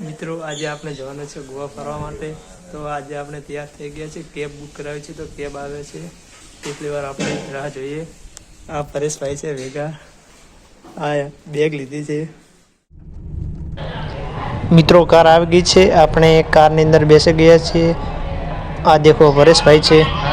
મિત્રો, આજે આપણે જવાનું છે ગોવા ફરવા માટે. તો આજે આપણે તૈયાર થઈ ગયા છે કેબ બુક કરાવી છે તો કેબ આવે છે. કેટલી વાર આપણે રાહ જોઈએ. આ પરેશભાઈ છે, ભેગા. આ બેગ લીધી છે. મિત્રો, કાર આવી ગઈ છે. આપણે કારની અંદર બેસી ગયા છીએ. આ દેખો પરેશભાઈ છે.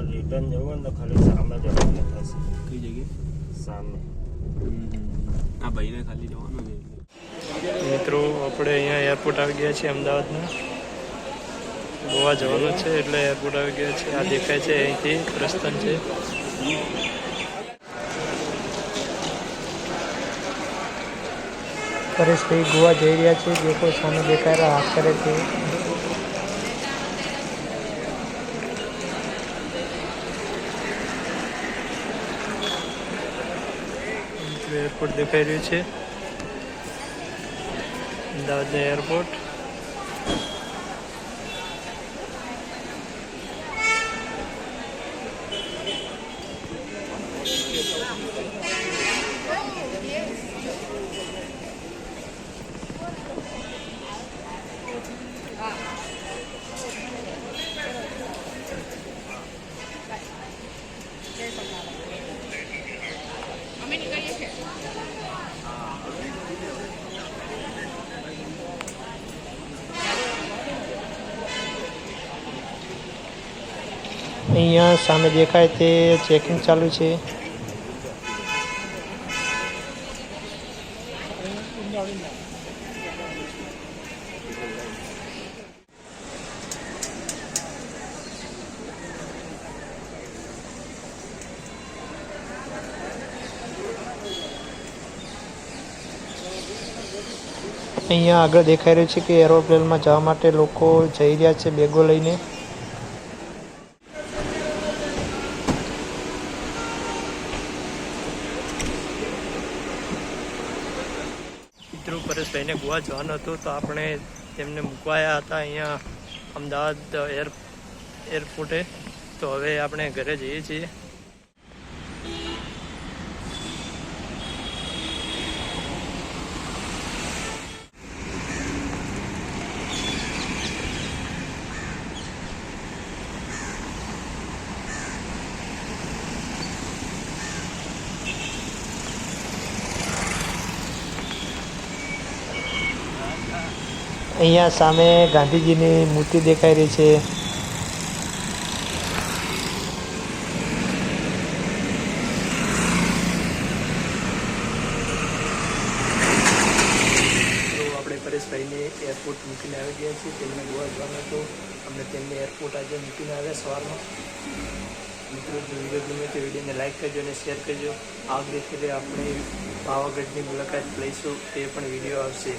તમારે રિટર્ન જવું ને તો ખાલી સામે જવાનું થશે કઈ જગ્યાએ સામે આ ભાઈને ખાલી જવાનું છે મિત્રો આપણે અહીંયા એરપોર્ટ આવી ગયા છીએ અમદાવાદના. ગોવા જવાનું છે એટલે એરપોર્ટ આવી ગયા છે આ દેખાય છે અહીંથી પ્રસ્થાન છે. પરેશભાઈ ગોવા જઈ રહ્યા છે. લોકો સામે દેખાય રહ્યા હાથ કરે છે. એરપોર્ટ દેખાઈ રહ્યું છે. અમદાવાદનું એરપોર્ટ અહીંયા સામે દેખાય તે ચેકિંગ ચાલુ છે. અહીંયા આગળ દેખાઈ રહ્યું છે કે એરોપ્લેનમાં જવા માટે લોકો જઈ રહ્યા છે બેગો લઈને. મિત્રો પરેશભાઈને ગોવા જવાનું હતું તો આપણે તેમને મૂકવાયા હતા અહીંયા અમદાવાદ એર એરપોર્ટે તો હવે આપણે ઘરે જઈએ છીએ. અહીંયા સામે ગાંધીજીની મૂર્તિ દેખાઈ રહી છે. પરેશભાઈને એરપોર્ટ મૂકીને આવી ગયા છીએ. તેમને ગોવા જવાનું હતું. અમને તેમને એરપોર્ટ આજે મૂકીને આવ્યા સવારમાં. મિત્રો, જો વીડિયો ગમે તો વિડીયોને લાઈક કરજો અને શેર કરજો. આગળ આપણે પાવાગઢની મુલાકાત લઈશું. તે પણ વીડિયો આવશે.